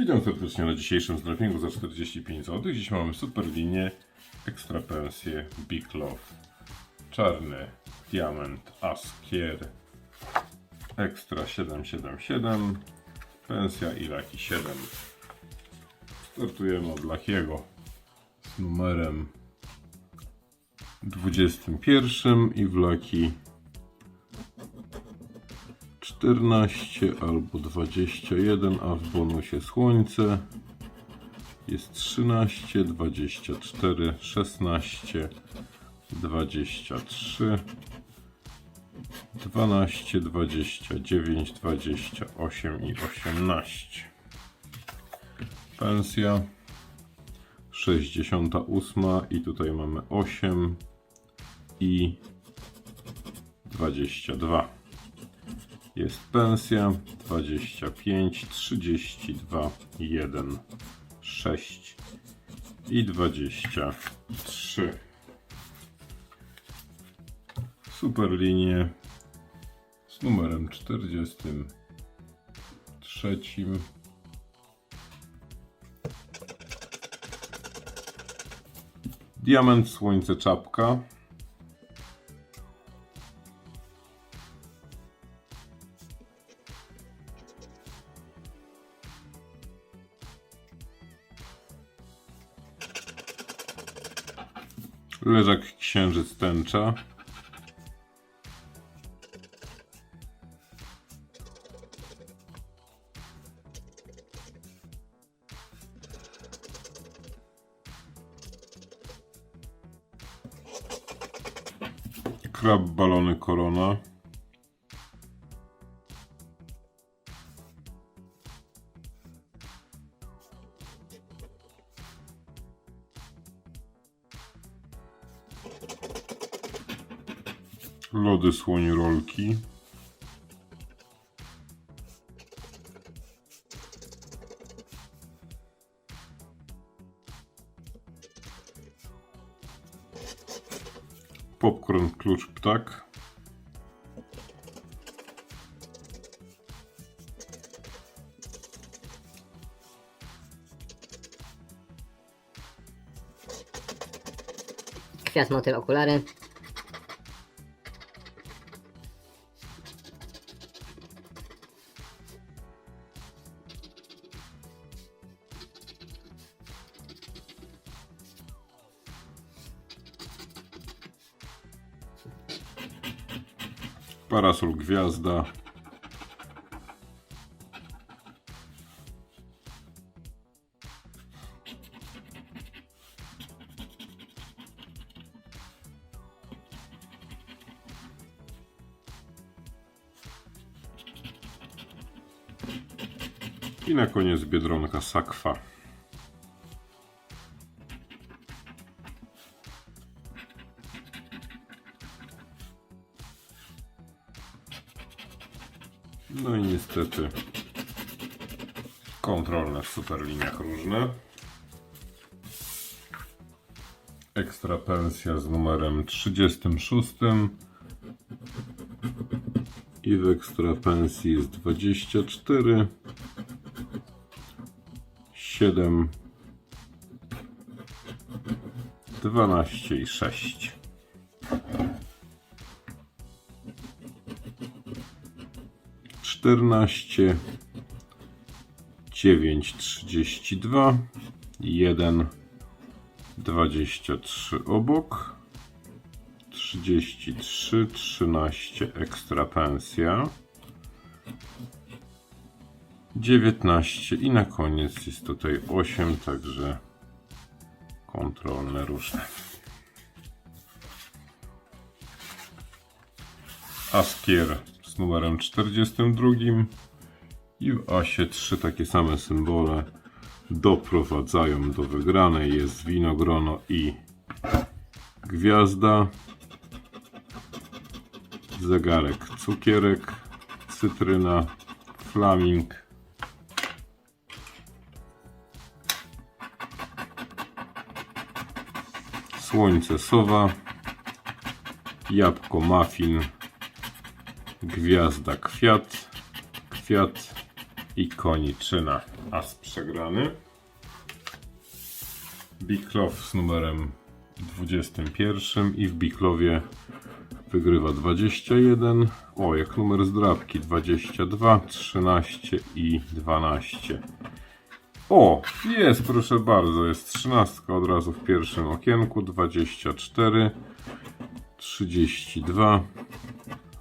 Witam serdecznie na dzisiejszym zdrowieniu za 45 zł. Dziś mamy super linię Ekstra pensję Big Love. Czarny diament Askier Ekstra 777 Pensja i Laki 7 Startujemy od Lakiego z numerem 21 i w Laki 14 albo 21, a w bonusie słońce jest 13, 24, 16, 23, 12, 29, 28 i 18. Pensja 68 i tutaj mamy 8 i 22 jest pensja 25, 32, 1, 6 i 23. Super linie z numerem 43. Diament, słońce, czapka. Leżak księżyc tęcza. Krab balony korona. Lody słoń rolki. Popcorn klucz ptak. Kwiat, motyl, okulary. Parasol gwiazda. I na koniec biedronka sakwa. No i niestety. Kontrolne w superliniach różne. Ekstra pensja z numerem 36 i w ekstra pensji jest 24 7 12 i 6 czternaście, dziewięć, trzydzieści dwa, jeden, dwadzieścia trzy obok, trzydzieści trzy, trzynaście ekstra pensja, dziewiętnaście i na koniec jest tutaj osiem, także kontrolne różne. Askier z numerem 42 i w asie trzy takie same symbole doprowadzają do wygranej. Jest winogrono i gwiazda, zegarek cukierek, cytryna, flaming, słońce sowa, jabłko muffin, gwiazda kwiat, kwiat i koniczyna. As przegrany. Biklow z numerem 21 i w Biklowie wygrywa 21. O, jak numer z drapki 22, 13 i 12. O, jest, proszę bardzo, jest 13 od razu w pierwszym okienku, 24, 32,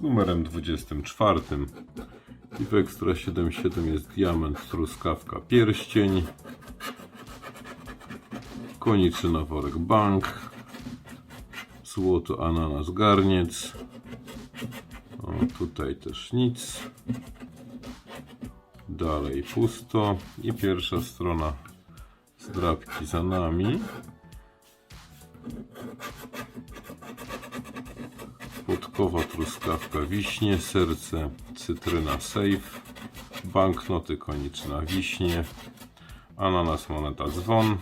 numerem 24 i w Ekstra 77 jest diament, truskawka, pierścień. Koniczyna worek bank. Złoto ananas garniec. O, tutaj też nic. Dalej pusto. I pierwsza strona zdrabki za nami Truskawka wiśnie, serce cytryna safe, banknoty konieczna wiśnie, ananas moneta dzwon,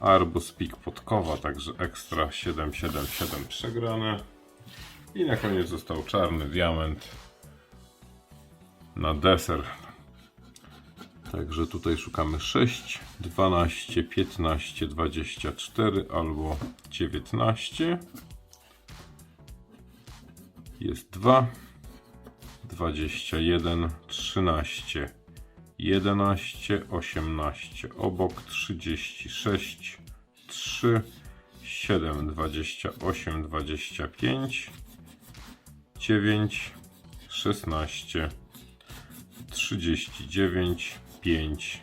arbus pik podkowa, także ekstra 777 przegrane i na koniec został czarny diament na deser. Także tutaj szukamy 6, 12, 15, 24 albo 19 jest 2, 21, 13, 11, 18, obok 36, 3, 7, 28, 25, 9, 16, 39, 5,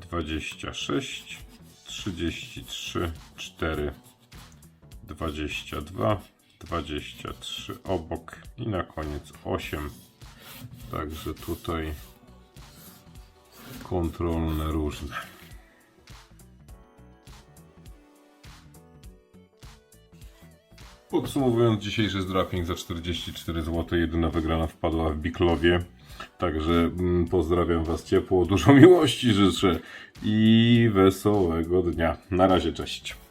26, 33, 4, 22, 23 obok i na koniec 8. Także tutaj kontrolne różne. Podsumowując dzisiejszy zdraping za 44 zł, jedyna wygrana wpadła w Biklowie. Także mm, pozdrawiam Was ciepło, dużo miłości życzę i wesołego dnia. Na razie, cześć.